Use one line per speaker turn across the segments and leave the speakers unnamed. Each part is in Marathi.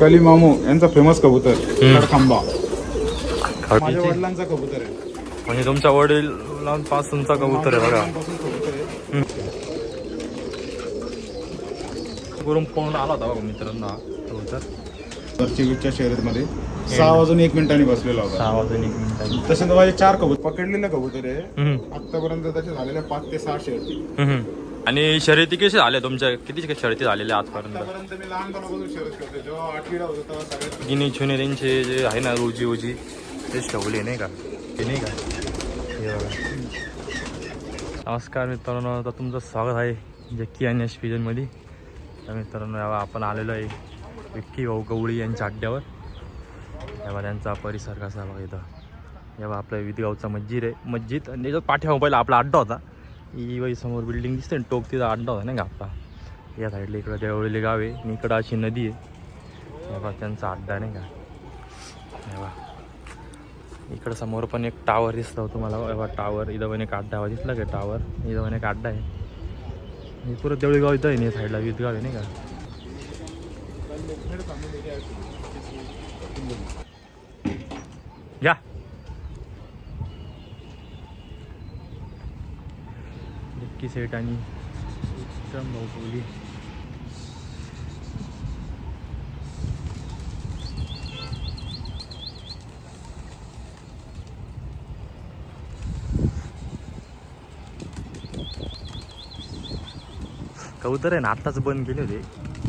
कली मामू यांचा फेमस कबूतर. खडखांबा माझ्या वडिलांचा कबूतर आहे.
म्हणजे तुमच्या वडिलांपासूनचा कबूतर आहे बघा.
वडिलांपासून कबूतर आहे.
करून पळून आला होता बघा मित्रांनो. कबूतर.
शर्यतीमध्ये. सहा वाजून एक मिनिटांनी बसलेला होता
सहा वाजून एक मिनिटांनी.
तसे तर माझे चार कबूतर पकडलेले कबूतर आहे. आतापर्यंत त्याचे झालेले पाच ते सहा शर्यती.
आणि शर्यती कशी झाल्या तुमच्या? किती शर्यती झालेल्या आजपर्यंत?
आतापर्यंत मी लहानपणापासून जेव्हा आठवीला होतो तेव्हा सगळ्यात
गिनी छुने त्यांचे जे आहे ना रोजी ओजी तेच ठेवले नाही का? ते नाही का? हे बघा. नमस्कार मित्रांनो आता तुमचं स्वागत आहे जक्की आणि एसमध्ये तर मित्रांनो यावा आपण आलेलो आहे विक्की भाऊ गवळी यांच्या अड्ड्यावर तेव्हा त्यांचा परिसर कसा बघा इथं. यावा आपल्या विदगावचा मस्जिद आहे. मस्जिद आणि त्याच्यात पाठीमागं पहिला आपला अड्डा होता. ही बाई समोर बिल्डिंग दिसते ना टोक तिथं अड्डा होता नाही का आपला. या साईडला इकडं देवळीले गाव आहे आणि इकडं अशी नदी आहे. बाबा त्यांचा अड्डा नाही का? हे इकडं समोर पण एक टावर दिसतो तुम्हाला. बघा टावर इथं पण एक अड्डा दिसला का? टावर इथं पण एक अड्डा आहे. पुरं देवळी गाव इथं आहे नाही साईडला गाव आहे नाही का? या. नक्की सेट आणि विक्रम भाऊ कबूतर आहे ना आत्ताच बंद केले होते.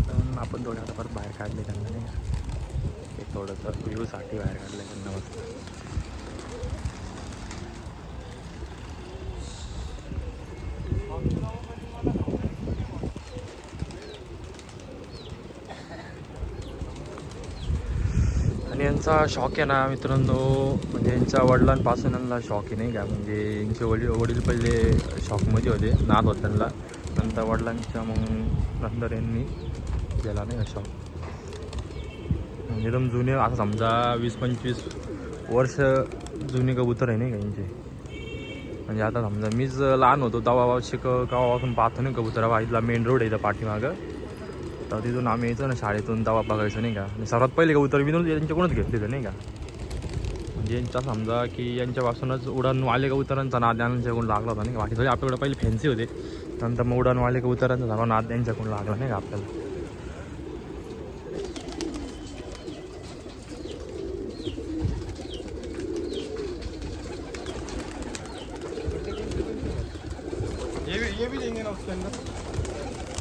पण आपण थोडे आता परत बाहेर काढले त्यांना नाही थोडंसं व्ह्यूसाठी बाहेर काढलं त्यांना. यांचा शॉक आहे ना मित्रांनो. म्हणजे यांच्या वडिलांपासून यांना शॉक आहे नाही का? म्हणजे यांचे वडील वडील पहिले शॉकमध्ये होते नाद होत त्यांना. नंतर वडिलांच्या मग नंतर यांनी गेला नाही शॉक म्हणजे एकदम जुने असं समजा वीस पंचवीस वर्ष जुने कबूतर आहे नाही का यांचे. म्हणजे आता समजा मीच लहान होतो तेव्हा शिक गावापासून पाहतो नाही कबूतर. बा इथला मेन रोड आहे इथं पाठीमागं. तर तिथून आम्ही यायचो ना शाळेतून दवा बघायचो नाही का? आणि सर्वात पहिले कबूतर मी यांच्याकडूनच घेतलेलं नाही का? म्हणजे यांचा समजा की यांच्यापासूनच उडानवाले उतरांचा नाद यांच्याकडून लागला होता नाही का? बाकी सगळे आपल्याकडे पहिले फॅन्सी होते. नंतर मग उडान वाले का उतरांचा झाला नाद यांच्याकडून लागला नाही का आपल्याला
ये भी ये भी देंगे ना उसके अंदर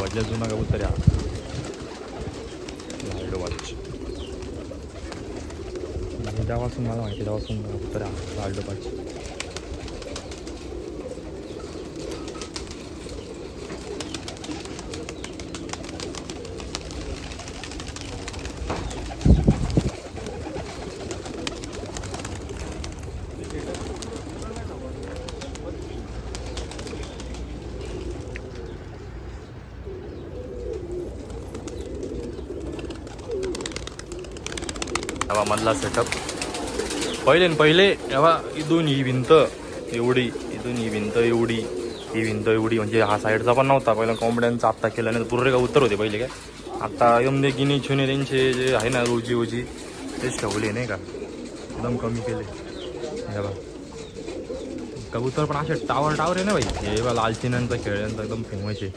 वाजल्या जुना कबूतर आहे लाईड वॉच आणि तेव्हापासून मला माहिती आहे, तेव्हापासून कबूतर आहे लाईड वॉच तेव्हा मधला सेटअप पहिले पहिले तेव्हा इथून ही भिंत एवढी इथून ही भिंत एवढी ही भिंत एवढी म्हणजे हा साईडचा पण नव्हता. पहिला कॉम्बड्यांचा आत्ता केला नाही पुरे का उत्तर होते पहिले काय. आत्ता एकदम ते गिनी छुने त्यांचे जे आहे ना रोजी ओजी तेच ठेवले नाही का. एकदम कमी केले. हे बघा. कबूतर पण असे टावर टावर आहे ना भाई. हे बा लालचिन्यांचा खेळ यांचा एकदम फेमस आहे.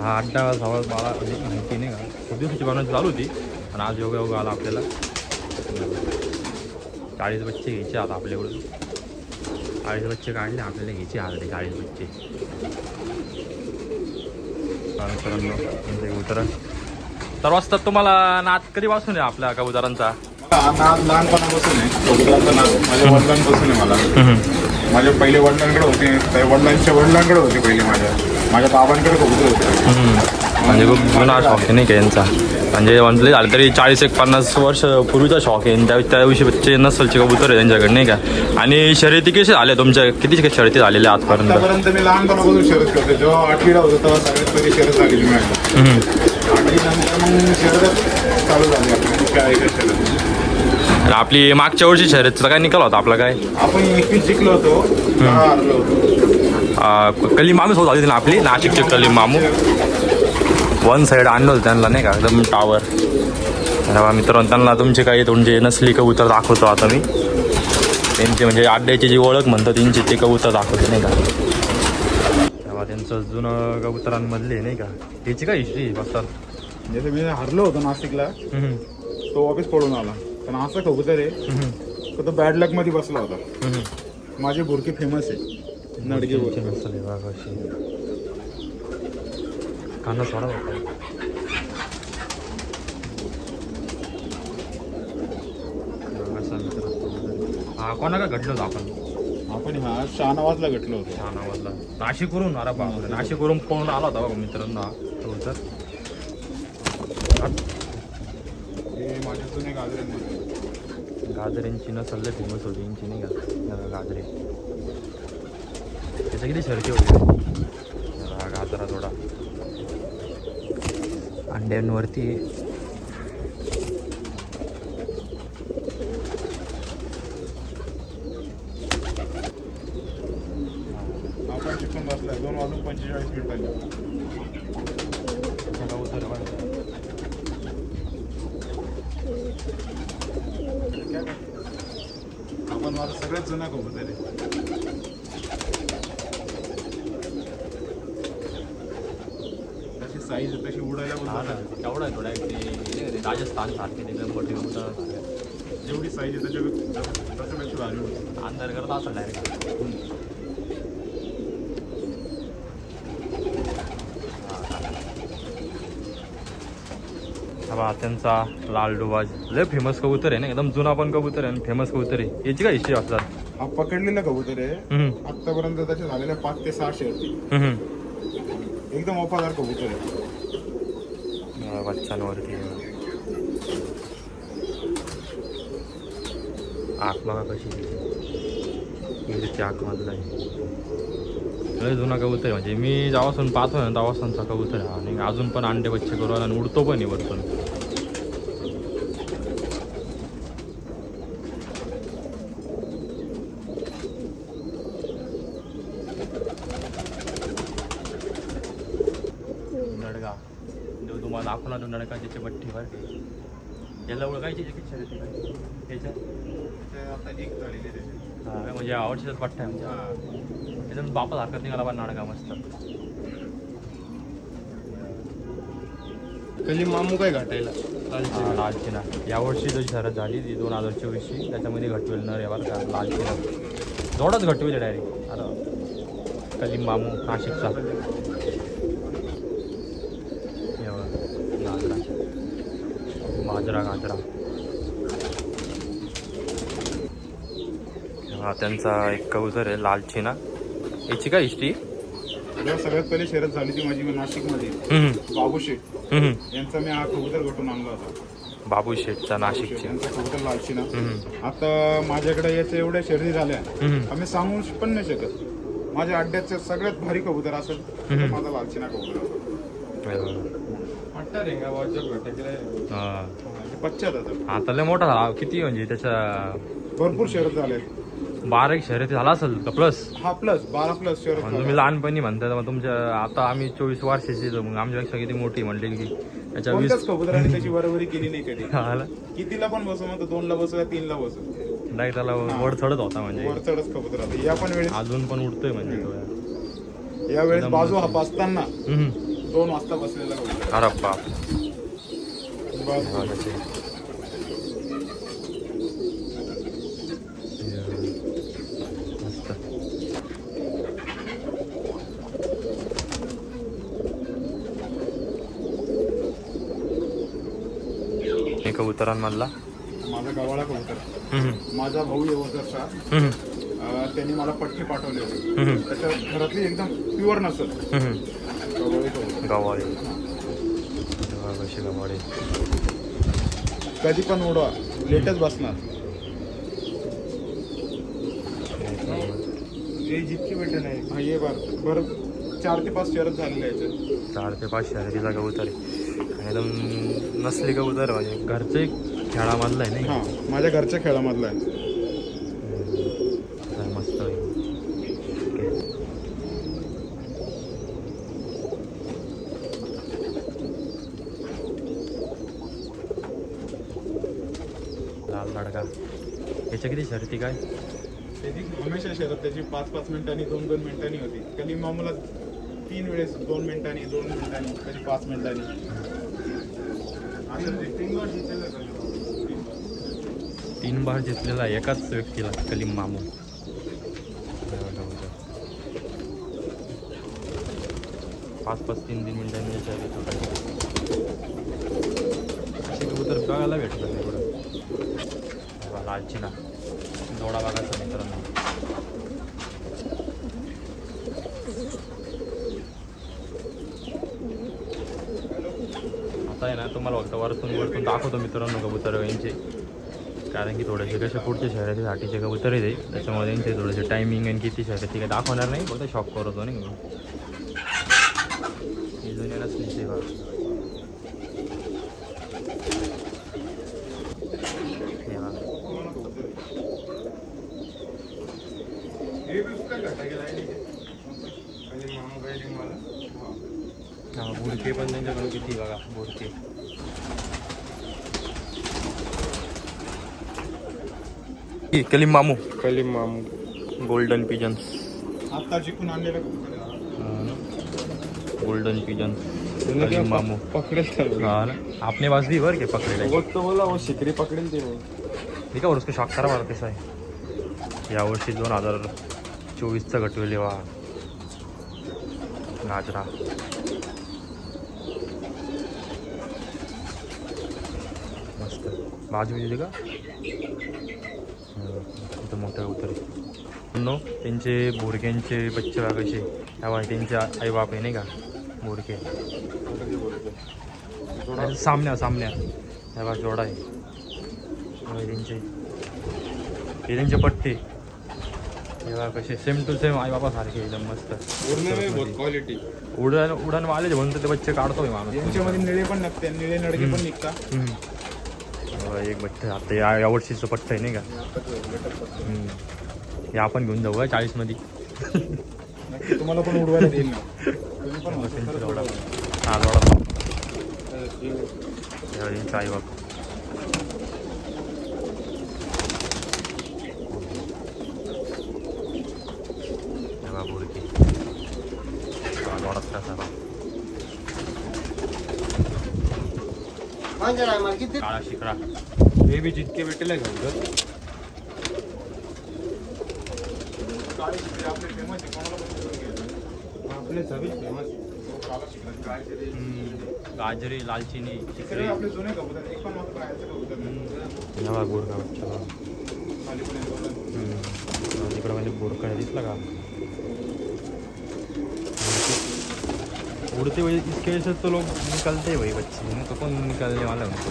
हा अड्डा सहा मला म्हणजे माहिती नाही का. खूप दिवसाची बनवायची चालू होती पण आज योगा योगा आला आपल्याला. चाळीस बच्चे घ्यायचे आता आपल्याकडून. चाळीस बच्चे काढले आपल्याला घ्यायचे आता ते चाळीस बच्चे. तर वाजतात तुम्हाला नाद कधीपासून आहे आपल्या कबुतरांचा?
नाद लहानपणापासून आहे. कबुतरांचा नाद माझ्या वडिलांपासून आहे मला. माझे पहिले वडिलांकडे होते. त्या वडिलांच्या वडिलांकडे होते पहिले माझ्या. माझ्या बाबांकडे कबूतर होते.
म्हणजे खूप जुना शॉक आहे नाही का यांचा? म्हणजे म्हटले झालं तरी चाळीस एक पन्नास वर्ष पूर्वीचा शॉक आहे. त्या त्या दिवशी बच्चे नसलचे कबूतर आहे त्यांच्याकडे नाही का? आणि शर्यती कशी झाल्या तुमच्या? किती शर्यती झालेल्या आजपर्यंत?
आतापर्यंत मी लहानपणापासून शर्यत करते जेव्हा आठवीला होतो तेव्हा सगळ्यात पहिली शर्यत झालेली माझी
हम्म.
आणि नंतर मग शर्यत चालू झाली आपली. काय काय शर्यत
आणि आपली मागच्या वर्षी शर्यतचा काय निकाल होता आपला काय?
आपण एकवीस जिंकलो होतो हरलो
मामूच होत होती ना आपली? नाशिकचे कली मामू वन साईड आणलं होतं त्यांना नाही का? एकदम टावर तेव्हा मित्रांनो त्यांना तुमचे काही तुमचे नसली कबूतर दाखवतो आता मी. त्यांची म्हणजे अड्ड्याची जी ओळख म्हणतो त्यांची ते कबूतर दाखवते नाही का? तेव्हा त्यांचं जुनं कबुतरांमधले नाही का? त्याची काय हिस्ट्री बघतात
जसं मी हरलो होतो नाशिकला. तो वापस पळून आला. पण असं कबूतर आहे तर तो बॅड लकमध्ये बसला होता. माझी बुरकी फेमस आहे. नडगे बुरकी
काना सोडा होता हा कोणा का घडलं होतं आपण?
आपण हा शहानवाजला घटलो होतो.
छान आवाजला नाशिकवरून अरे बापरे नाशिकवरून. पळून आला होता बघा मित्रांनो. कबूतर
हे माझ्या जुने गाजरे
गाजरेंची नसल लय फेमस होती. यांची नाही का? गाजरे. त्याच्या किती शर्ती होती? हा गाजरा थोडा अंड्यांवरती.
आपण शिकून बसलाय. दोन वाजून पंचेचाळीस मिनिटांनी
कबूतर
आपण माझा सगळ्याच जुना करू आहे साईज तशी उडायला बोलतो.
केवढा आहे थोडा ते राजस्थान सारखे एकदम मोठे कबूतर
जेवढी साईज आहे त्याच्या त्याच्यापेक्षा भारी होती.
अंधार करत असं डायरेक्ट हा. त्यांचा लाल डुबाज लय फेमस कबूतर आहे ना एकदम जुना पण कबूतर आहे आणि फेमस कबूतर आहे. याची काय हिस्ट्री असतात
हा पकडलेला कबूतर आहे. आतापर्यंत त्याच्या झालेल्या पाच ते सहा
हम्म.
एकदम वफादार कबूतर आहे
बच्चांवरती आत बघा कशी? आग मधला आहे लय जुना कबूतर आहे म्हणजे मी जेव्हापासून पाहतो ना तेव्हापासूनचा कबूतर आहे. आणि अजून पण अंडे बच्चे करू आणि उडतो पण आहे वरतून नडगा जो तुम्हाला दाखवला तो नडका त्याची बट्टी बरं का याला ओळखायची किती शर्यती काय त्याच्या
ते आता एक झालेली आहे त्याची.
हा म्हणजे आवडशीच पट्टा आहे आमच्या
हा.
एकदम बापात हरकत निघाला पण नाडका मस्त.
कली मामू काय घाटायला?
हा, लालची ना यावर्षी जो शरद झाली ती दोन हजार चोवीसची. त्याच्यामध्ये घटवेल नर यावर का? लालची ना जोडच घटवेल डायरेक्ट अरे कलीम मामू? नाशिकचा. हे बघा, गाजरा बाजरा गाजरा हा त्यांचा एक कबूतर आहे लालची ना याची काय हिस्ट्री
सगळ्यात पहिली शर्यत झाली ती माझी नाशिकमध्ये. बाबू शेठ. यांचा मी हा कबूतर घटून आणला होता.
बाबू शेठचा नाशिकची.
यांचा कबूतर लालची ना
हम्म.
आता माझ्याकडे याच्या एवढ्या शर्यती झाल्या
हम्म.
आम्ही सांगू पण नाही शकत. माझ्या अड्ड्याचं सगळ्यात भारी कबूतर असेल तर माझा लालचीना कबूतर असेल
हे हा.
म्हणजे पश्चात आता.
आता लय मोठा. झाला किती म्हणजे त्याच्या
भरपूर शर्यत झाले
बारा एक शर्यती झाला असेल का? प्लस
हा प्लस बारा प्लस शर्यत
म्हणजे तुम्ही. लहानपणी म्हणताय मग तुमच्या आता आम्ही चोवीस वर्षाची मग आमच्यापेक्षा किती मोठी म्हणले की त्याच्या वीस
कोणत्याच कबुतराने त्याची बरोबरी केली नाही कधी. कितीला पण बसू म्हणतो दोनला बसू तीनला बसू?
डायरेक्ट त्याला वर चढत होता म्हणजे.
वर चढच कबूतर आता या पण वेळेस
अजून पण उडतोय म्हणजे तो.
या वेळेस बाजू हा बसताना
हम्म.
दोन वाजता बसलेला कबूतर.
अरे बाप.
बाजू
हा, त्याचे. मस्त हे कबुतरांमधला
माझा गवाळा कबूतर माझा भाऊ अं, त्यांनी मला पट्टी पाठवली होती. त्याच्या घरातली एकदम प्युअर
हम्म.
गवळी
कशी गवाळे?
कधी पण उडवा लेटच बसणार. हे जितकी भेटे नाही हा ये बर बरं चार ते पाच शरद झालेले याचे
चार ते पाच शर्यतीचा कबूतर आहे. एकदम नसली कबूतर म्हणजे घरचं एक खेळामधलं आहे नाही?
हा माझ्या घरच्या खेळामधला आहे.
काय मस्त आहे. लाल लाडका. याच्या किती शर्ती काय?
त्याची हमेशा शरद त्याची पाच पाच मिनिटांनी दोन दोन मिनिटांनी होती. कधी मामूला तीन वेळेस दोन मिनिटांनी दोन मिनिटांनी कधी पाच मिनिटांनी. तीन
तीन बार जिंकलेला एकाच व्यक्तीला कलीम मामू पाच पाच तीन तीन मिनिटांनी याच्या तो अशी कबूतर बघायला भेटलं नाही एवढं भागाचा लालची जोडा बघायचा मित्रांनो. आता आहे ना तुम्हाला फक्त वरतून वरतून दाखवतो मित्रांनो कबूतर यांचे कारण की थोडेसे कसे पुढच्या शहराचे कबूतर आहे ते त्याच्यामुळे त्यांचे थोडेसे टायमिंग आणि किती शहराची काही दाखवणार नाही फक्त शॉक करतो नाही। का ही जुन्या नसलीची बघ हे बघा.
हे बी उसका घाटा गेला आहे, ठीक आहे.
आणि मामू काय ते मला
हा. बुडके पण त्यांच्याकडे किती बघा बुडके कलीम मामू
कलीम मामू.
गोल्डन पिजन्स
आत्ता जिंकून आणलेलं.
गोल्डन पिजन कलीम मामू
पकडेल
हाँ ना. आपने पास भी भर के पकड़े
वक्त बोला वो शिकरी पकडेल ते
ठीक आहे उसको शॉक करा मला कसं आहे. यावर्षी दोन हजार चोवीसचा घटवेल वा नाचरा मस्त बाजू का हं, इथं मोठं उतर नो त्यांचे बोरक्यांचे बच्चे कसे तेव्हा त्यांचे आई बाप आहे नाही का? आणि सामन्या सामन्या तेव्हा जोडा आहे त्यांचे हे त्यांचे पट्टे। तेव्हा कसे सेम टू सेम आई बाबा सारखे एकदम मस्त।
पूर्ण में बहुत क्वालिटी
उडान उडान वाले म्हणून ते बच्चे काढतोय माणूस
निळे पण नसते निळे नडगे पण निघतात.
बघा, एक बट्ट. आता या यावर्षीचं पट्ट आहे नाही का. हे आपण घेऊन जाऊ का चाळीसमध्ये.
नक्की तुम्हाला पण उडवायला देईल.
हा बाप. काळा शिकरा.
हे बी जितके भेटेल आहे
आपले
सभी फेमस.
गाजरी लालचिनी चिकरी.
आपले जुने कबूतर एक पण मात्र बाहेरचं कबूतर नाही.
नवा. तिकडं म्हणजे बोरकडे दिसला का? उड़ते हुए इसके वजह से तो लोग निकलते भाई बच्चे. तो कौन निकलने वाला है उनको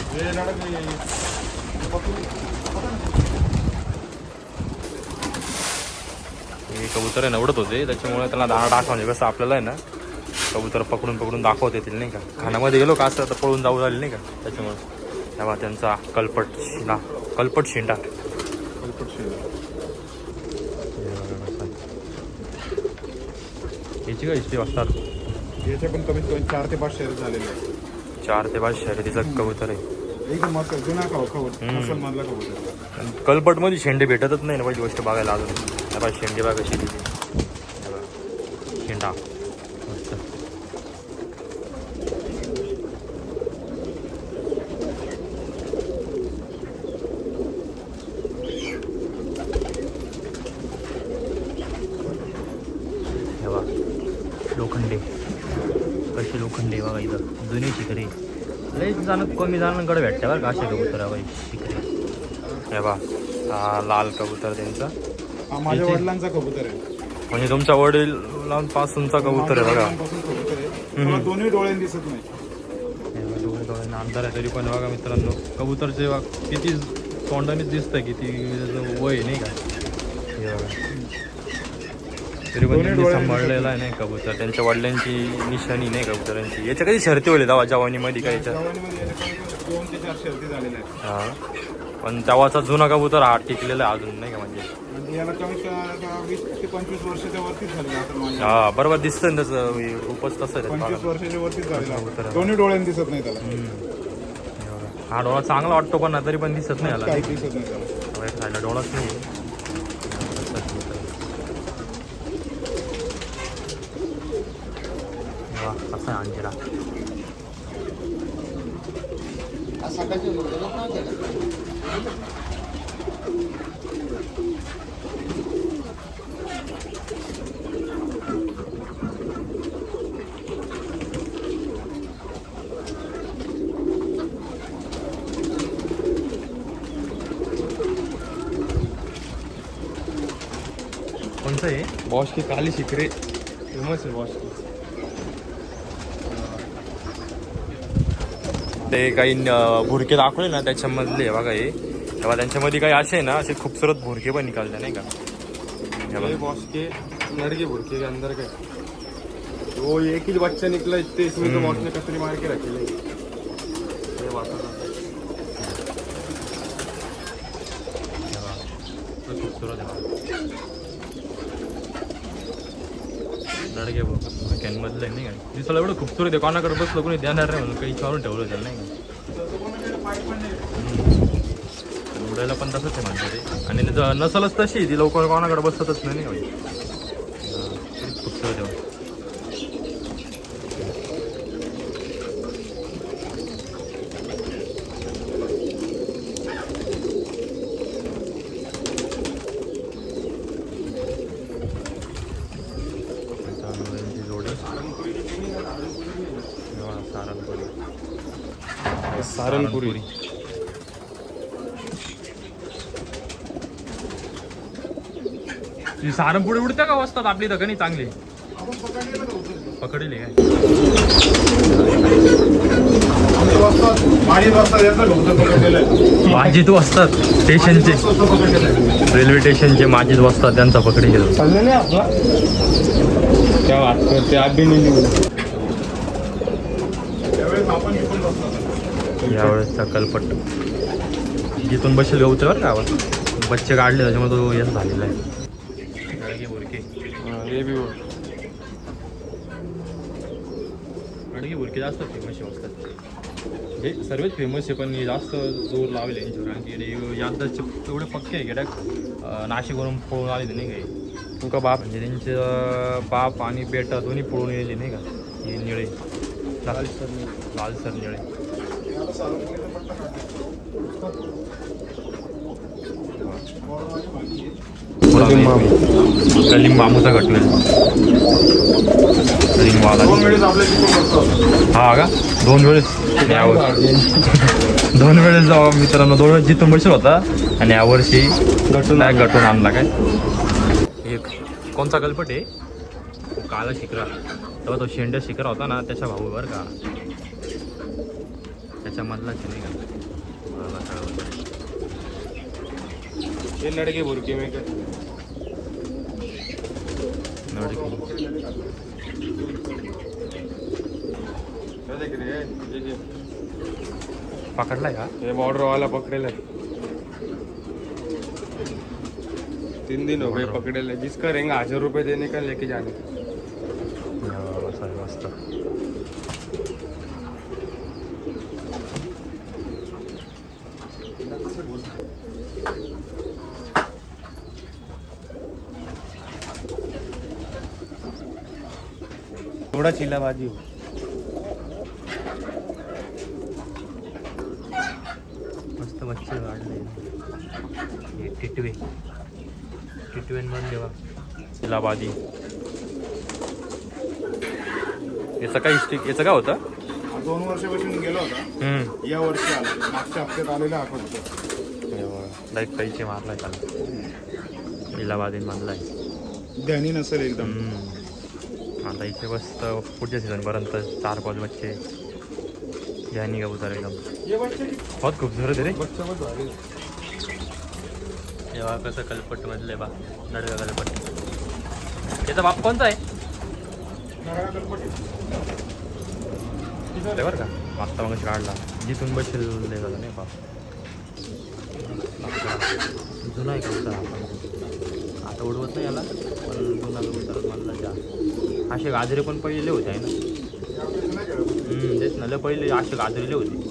हे कबूतर आहे ना उडत होते. त्याच्यामुळे त्याला दाणा टाका म्हणजे कसं आपल्याला आहे ना कबूतर पकडून पकडून दाखवता येतील नाही का. खाण्यामध्ये गेलो का असं तर पळून जाऊ झाले नाही का. त्याच्यामुळे. तेव्हा त्यांचा कलपट शिना कलपट शिंडा.
पलपट शिरला.
याची काय हिस्ट्री असतात
याचे पण कमीत कमी चार ते पाच शेअर झालेले
चार ते पाच शर्यतीचं कबूतर आहे.
एकदम मस्त जुना खाऊ खाऊ
हम्म.
असल मधला कबूतर
आणि कलपटमध्ये शेंडे भेटतच नाही ना पहिली गोष्ट बघायला अजून शेंडे हे बघा. शेंडा मस्त हे बघा लोखंडे कशी लोखंडे बघा इथं जुने शिकरे लय जाणं कमी जाणकडे भेटते बरं का? असे कबूतर बाई शिकरे हे बा हा लाल कबूतर त्यांचा.
माझ्या वडिलांचा कबूतर आहे.
म्हणजे तुमच्या वडिलांपासूनचा कबूतर आहे बघा.
आहे. मला दोन्ही डोळ्यांनी दिसत नाही.
डोळे डोळ्यांना अंधार आहे तरी पण बघा मित्रांनो कबूतरचे किती तोंडानेच दिसतंय किती वय आहे, नाही का? हे बघा.
डोळ्यांनी
सांभाळलेलं आहे नाही कबूतर. त्यांच्या वडिलांची निशाणी नाही कबुतरांची. याच्या कधी शर्ती होईल दावा जवानीमध्ये काय हा. पण तेव्हाचा जुना कबूतर हा टिकलेला आहे अजून नाही का म्हणजे? हा बरोबर दिसतं तसं हे तसं त्याचं.
आहे. दोन्ही डोळ्यांनी दिसत नाही त्याला.
हा डोळा चांगला वाटतो पण तरी पण दिसत नाही याला तेव्हा खायला डोळाच नाही वा, कसा आहे अंजिरा कोणतं आहे
बॉस की काली शिकरे फेमस आहे बॉस की
ते काही भुरके दाखवले ना त्याच्यामधले हे बघा हे. तेव्हा त्यांच्यामध्ये काही असे ना असे खूपसूरत भुरके पण निकालले नाही का? हे
के भुरके के अंदर का वो एक ही बच्चा निकला इतने इसमें तो बॉस ने कतरी मार के रखे ले ये बात है।
हे बघा. तो खूपसूरत आहे मधलं नाही का? दिसायला एवढं खूपसूरत आहे. कोणाकडे बसलं कोणी देणार नाही म्हणून काही विचारून ठेवलं त्याला नाही का? उडायला पण तसंच आहे म्हणतात ते आणि नसलच तशी ती लवकर कोणाकडे बसतच नाही नाही का बाई. हा, तरी खूपसूरत आहे बघा. चांगली जोडी हा, सारंगपुरी ती सारंगपुरी उडत्या का वाजतात आपली दखनी चांगली. पकडले काय?
आमचे वाजतात
स्टेशनचे. रेल्वे स्टेशनचे माजीत वाजतात त्यांचा पकडी घेतो.
नहीं आपका क्या बात करते आप भी नहीं निकले
त्यावेळेस आपण इकडून बसतात
यावेळेसचा कलपट जिथून बसेल गवतं बरं का आवाज. बच्चे काढले त्याच्यामुळे तो यश झालेला आहे. बुरके.
हाँ,
बुरके जास्त फेमस असतात म्हणजे सर्वच फेमस आहे पण हे जास्त जोर लावले यांच्यावर. आणि इकडे यादचे एवढे पक्के आहे गेल्या नाशिकवरून पळून आले नाही काही. तुका बाप म्हणजे त्यांचे बाप आणि बेटा दोन्ही पळून येले नाही का? हे निळे. लालसर निळे. लिंबामूचा घटना हा का? दोन वेळेस दोन वेळेस जाऊ. मित्रांनो दोन वेळेस जिथून बसेल होता. आणि यावर्षी घटून घटून आणला काय? एक कोणता कल्पट आहे तो काला शिकरा तेव्हा तो शेंड्या शिकरा होता ना त्याच्या भाऊ बरं का? त्याच्यामधलाच आहे नाही का.
ये लड़के भुरके में हैं
पकडलाय का?
ये बॉर्डर वाला पकड़े ले तीन दिन हो गए पकड़े ले जिसका रहेंगे हजार रुपए देने का लेके जाने. का
मस्त
थोड़ा चिल्लाबाजी हो।
मस्त बच्चे वाढले. हे टिटवे. टिटव्यांमध्ये देवा. इलाहाबादी याचं काय हिस्ट्री याचं काय होतं?
दोन वर्षापासून गेला होता.
हम्म.
या वर्षी आला. मागच्या हप्त्यात आलेला फक्त
लाईक पैसे मारलाय त्याला. इलाहाबादी मानलाय
ध्यानी नसेल एकदम.
आता इथे मस्त पुढच्या सीझनपर्यंत चार पाच बच्चे ध्यानी कबूतर एकदम
ये बच्चे
बहुत खूपसूरत रे. तेव्हा कसं कलपट मधलं बा नडगा कलपट. याचा बाप कोणता आहे? बरं का. मागता मग काढला. जिथून बसेल झालं नाही बाप जुना आहे हा. आता उडवत नाही याला पण जुना कबूतर म्हणलं जा. असे गाजरे पण पहिले होते आहे ना? हम्म, तेच ना लय पहिले असे गाजरेले होते.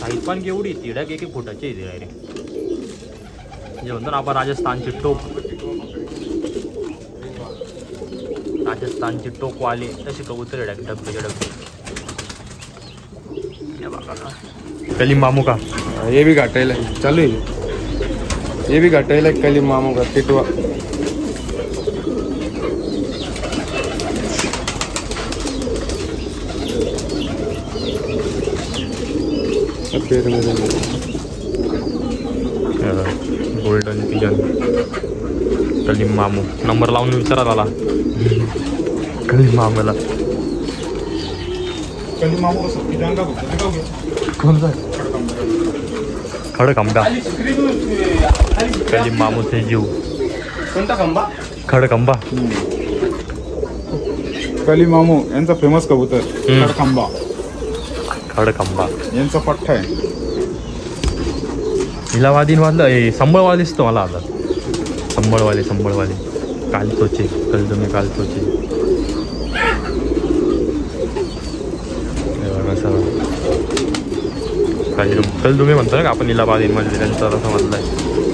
साईज पण केवढी तिडक एक एक फुटाची आहे डायरेक्ट जे म्हणतो ना आपण राजस्थानची टोप राजस्थानची टोकवाले तसे कबूतर आहे डबे डबे कलीम मामू का?
ये भी घाटायला. चालू आहे. ये भी घाटायला आहे कली मामू का टिटवा
गोल्डन पिजन कलीम मामू. नंबर लावून विचारा मला कलीम मामूला. कोणता? खडक आंबा कलीम मामूचे जीव.
कोणता खंबा?
खडक आंबा
कली मामू यांचा फेमस कबूतर. खडखांबा
खडक आंबा
यांचा पठ्ठा आहे.
हिलावादीन वाजलं हे संबळवाले दिसतो मला आता. संबळवाले संबळवाले. कालतोचे कल तुम्ही कालतोचे कल तुम्ही म्हणतो ना का आपण इलाबादीन मध्ये त्यांचा असं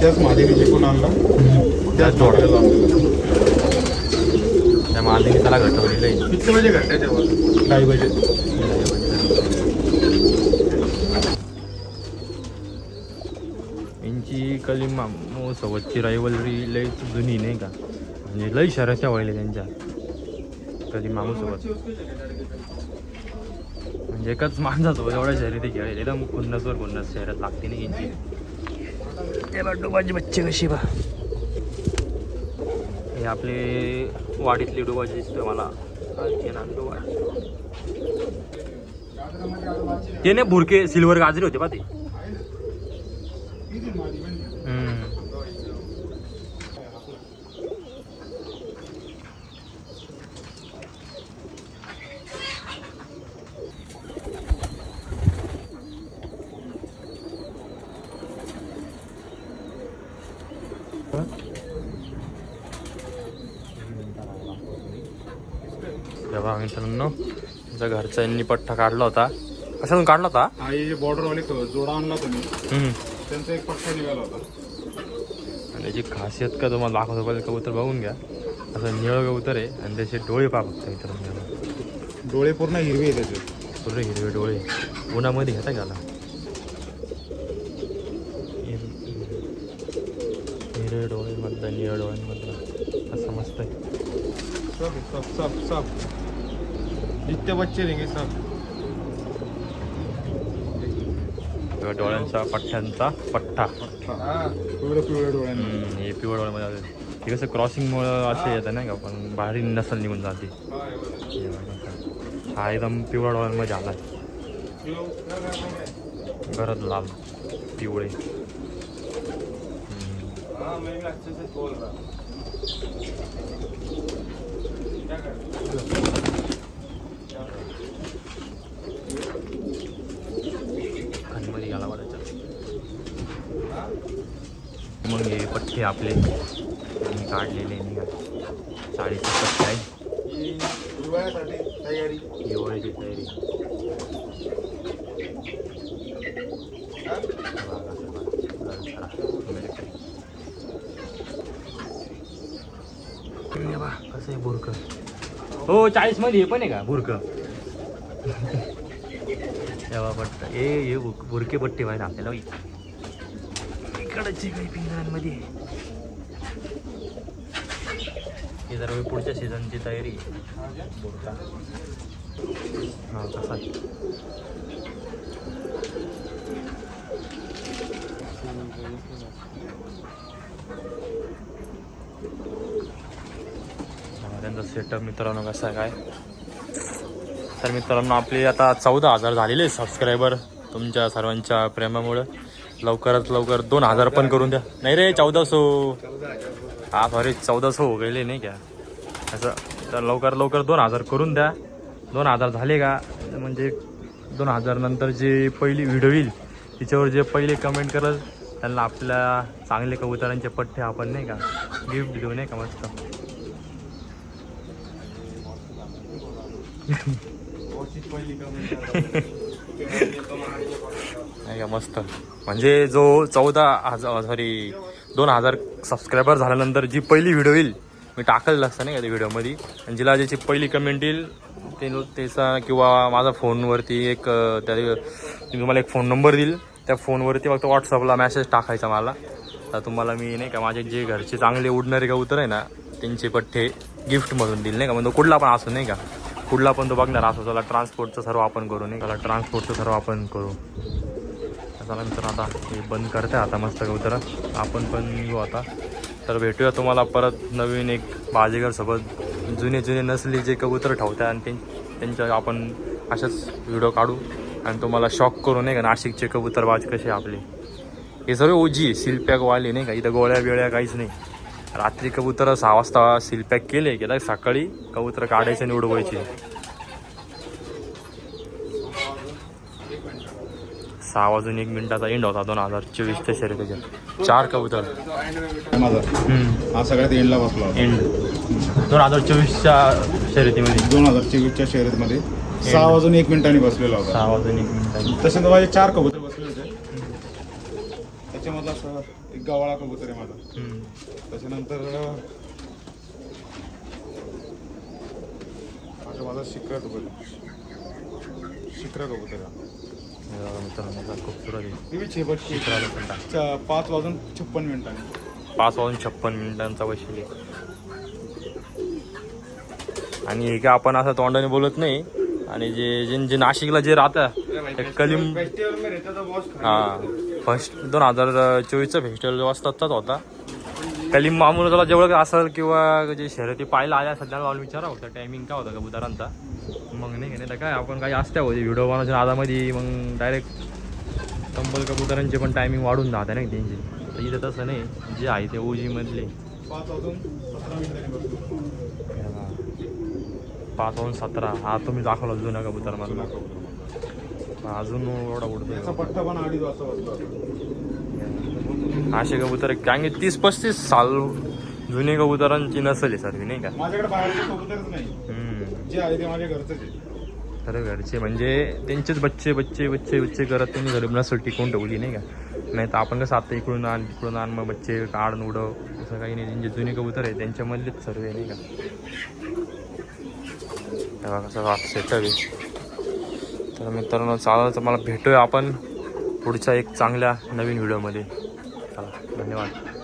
त्याच महादेवी जिंकून आणला. त्याच
जोड.
जोडायला लावून दिला.
त्या मालिनी त्याला घटवलेलं आहे.
किती म्हणजे घाटायच्या वर
काही पाहिजे
यांची कलिमा सोबतची रायवलरी लय जुनी नाही का? म्हणजे लय शहराच्या वळले त्यांच्या. कधी मामूसोबत म्हणजे एकाच माणसासोबत एवढ्या शर्यती खेळले एकदम खुन्नसवर खुन्नस शहरात लागते नाही यांची. ते बा डोबाचे बच्चे कशी बा हे आपले वाडीतली डुबाजी दिसतोय मला. ते ना डोबा. ते नाही भुरके सिल्वर गाजरे होते बा ते हम्म. तेव्हा मित्रांनो तुमच्या घरचा यांनी पठ्ठा काढला होता. कशातून काढला होता?
हे बॉर्डरवाले जोडा आणला तुम्ही
हम्म.
त्यांचा एक पठ्ठा निघाला होता.
आणि त्याची खासियत का तुम्हाला दाखवतो पहिले कबूतर बघून घ्या. असं निळं कबूतर आहे आणि त्याचे डोळे पहा फक्त मित्रांनो.
डोळे पूर्ण हिरवे आहे त्याचे.
पूर्ण हिरवे डोळे. उन्हामध्ये घेता घ्याला हिरवे डोळे मधलं निळ्या डोळ्यांमधलं. असं मस्त आहे.
सब सब सब सब जितने बच्चे रहेंगे सब।
डोळ्यांचा पठ्ठ्यांचा पठ्ठा.
पिवळ्या पिवळ्या डोळ्यांना
हे पिवळ डोळ्यामध्ये आले. हे कसं क्रॉसिंगमुळं असे येतं नाही का पण बाहेर नसल निघून जाते. हा एकदम पिवळा डोळ्यांमध्ये आला गरज लाल पिवळे.
हाँ मैं भी अच्छे से खोल रहा
खाणीमध्ये घाला वाटायचं मग हे पठ्ठे आपले. आम्ही काढलेले नाही का चाळीस पठ्ठे आहे
हिवाळ्यासाठी तयारी
हिवाळ्याची तयारी. बघा कसं आहे बुरक हो चाळीसमध्ये हे पण आहे का बुरक तेव्हा पट्ट ए हे बुरके पट्टे पाहिजे आपल्याला. इकडची काही पिंजऱ्यांमध्ये. हे जरा पुढच्या सीझनची तयारी. आहे. हा कसा त्यांचा सेटअप मित्रांनो कसा आहे काय? तर मित्रांनो आपले आता चौदा हजार झालेले सबस्क्रायबर तुमच्या सर्वांच्या प्रेमामुळं. लवकरात लवकर दोन हजार पण करून द्या. नाही रे चौदा सो हा सॉरी चौदा सो हो गेले नाही का? असं तर लवकर लवकर दोन हजार करून द्या. दोन हजार झाले का? म्हणजे दोन हजार नंतर जे पहिली व्हिडिओ येईल तिच्यावर जे पहिले कमेंट करत त्यांना आपल्या चांगले कबुतरांचे पठ्ठे आपण नाही का? गिफ्ट देऊ नाही का मस्त? या मस्त. म्हणजे जो चौदा हजार सॉरी दोन हजार सबस्क्रायबर झाल्यानंतर जी पहिली व्हिडिओ येईल मी टाकलेलं असतं नाही का त्या व्हिडिओमध्ये आणि जिला ज्याची पहिली कमेंट येईल ते त्याचा किंवा माझा फोनवरती एक त्या तुम्हाला एक फोन नंबर देईल. त्या फोनवरती फक्त व्हॉट्सअपला मेसेज टाकायचा मला. तर तुम्हाला मी नाही का माझे जे घरचे चांगले उडणारे कबूतर आहे ना त्यांचे पठ्ठे गिफ्टमधून देईल नाही का. म्हणजे कुठला पण असो नाही का. कुठला पण तो बघणार असो त्याला ट्रान्सपोर्टचं सर्व आपण करू नाही का. त्याला ट्रान्सपोर्टचं सर्व आपण करू. चला मित्र आता हे बंद करते आता मस्त कबूतर. आपण पण येऊ आता. तर भेटूया तुम्हाला परत नवीन एक बाजीगरसोबत जुने जुने नसली जे कबूतर ठेवतात आणि त्यां- त्यांच्या आपण अशाच व्हिडिओ काढू. आणि तुम्हाला शॉक करू नाही का? नाशिकचे कबूतरबाज कसे आपले? हे सर्व ओजी सिलपॅकवाले नाही का? इथं गोळ्या बिळ्या काहीच नाही. रात्री कबूतर सहा वाजता सिलपॅक केले की सकाळी कबूतर काढायचे आणि सहा वाजून एक मिनिटाचा एंड होता दोन हजार चोवीसच्या शर्यतीच्या चार कबूतर.
माझा. हा सगळ्यात एंडला बसला
एंड दोन हजार चोवीसच्या शर्यतीमध्ये.
दोन हजार चोवीसच्या शर्यतीमध्ये सहा वाजून एक मिनिटांनी बसलेला होता.
सहा वाजून एक मिनिटाची
तसे तर माझे चार कबूतर बसले होते. त्याच्यामधला एक गवाळा कबूतर आहे माझा. त्याच्यानंतर माझा शिक्रा कबूतर. शिक्रा कबूतर
मित्रांनो
पाच वाजून छप्पन मिनिटांनी.
पाच वाजून छप्पन मिनिटांचा वशील आहे. आणि हे काय आपण असं तोंडाने बोलत नाही. आणि जे जे जे नाशिकला जे राहतं कलिम हा फर्स्ट दोन हजार चोवीसचा फेस्टिवल वाजताचाच होता. कलीम मामून त्याला जेवढं काय असेल किंवा जे शर्यती पाहायला आल्या सध्या मला विचारा होता टायमिंग काय होता कबुतरांचा मग नाही घेणे नाही तर काय? आपण काही असत्या होते व्हिडिओ बनवायच्या आधामध्ये मग डायरेक्ट कंबल कबुतरांचे पण टायमिंग वाढून जाते नाही त्यांची. तर इथं तसं नाही. जे आहे ते ओजी मधले.
पाच वाजून सतरा.
हा तुम्ही दाखवला जुना कबुतर मला अजून एवढा उडतो
पट्टा पण अडीच वाजता
असे कबूतर कारण की तीस पस्तीस साल जुने कबुतरांची नसल आहे सर्व नाही का?
माझ्याकडे बाहेरचे कबूतरच नाही.
हम्म.
जे आहे ते माझ्या घरचंच आहे
खरं घरचे म्हणजे त्यांचेच बच्चे बच्चे बच्चे बच्चे करत त्यांनी घरी नसल टिकवून ठेवली नाही का? नाही तर आपण कसं आता इकडून आण तिकडून आण मग बच्चे काढ उडव असं काही नाही. त्यांचे जुने कबूतर आहे त्यांच्यामधलेच सर्व आहे नाही का? कसं सेटअप आहे. तर मित्रांनो चालेल तर मला भेटूया आपण पुढच्या एक चांगल्या नवीन व्हिडिओमध्ये. धन्यवाद.